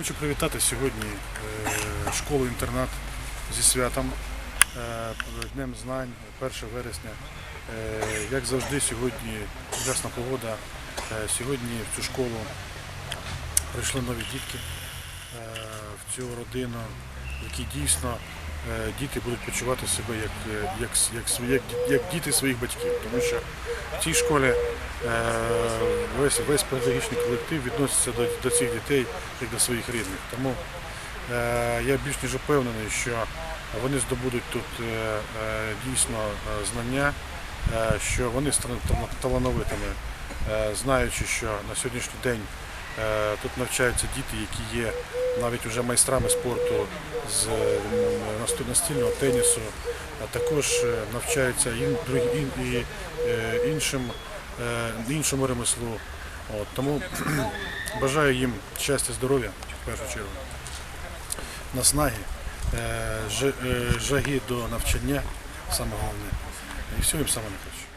Хочу привітати сьогодні е, школу-інтернат зі святом, е, Днем знань, 1 вересня. Е, Як завжди, сьогодні чудесна погода. Е, Сьогодні в цю школу прийшли нові дітки е, в цю родину, які дійсно е, діти будуть почувати себе як, е, як, як, як, діти своїх батьків. Тому що в цій школі е, весь, весь педагогічний колектив відноситься до, до цих дітей як до своїх рідних. Тому е, я більш ніж впевнений, що вони здобудуть тут е, е, дійсно е, знання, е, що вони стануть талановитими, е, знаючи, що на сьогоднішній день е, тут навчаються діти, які є навіть вже майстрами спорту з настільного тенісу, а також е, навчаються і, іншим, іншому ремеслу. От, тому бажаю їм щастя, здоров'я в першу чергу, наснаги, е, е, жаги до навчання, саме головне. І всього їм саме найкраще.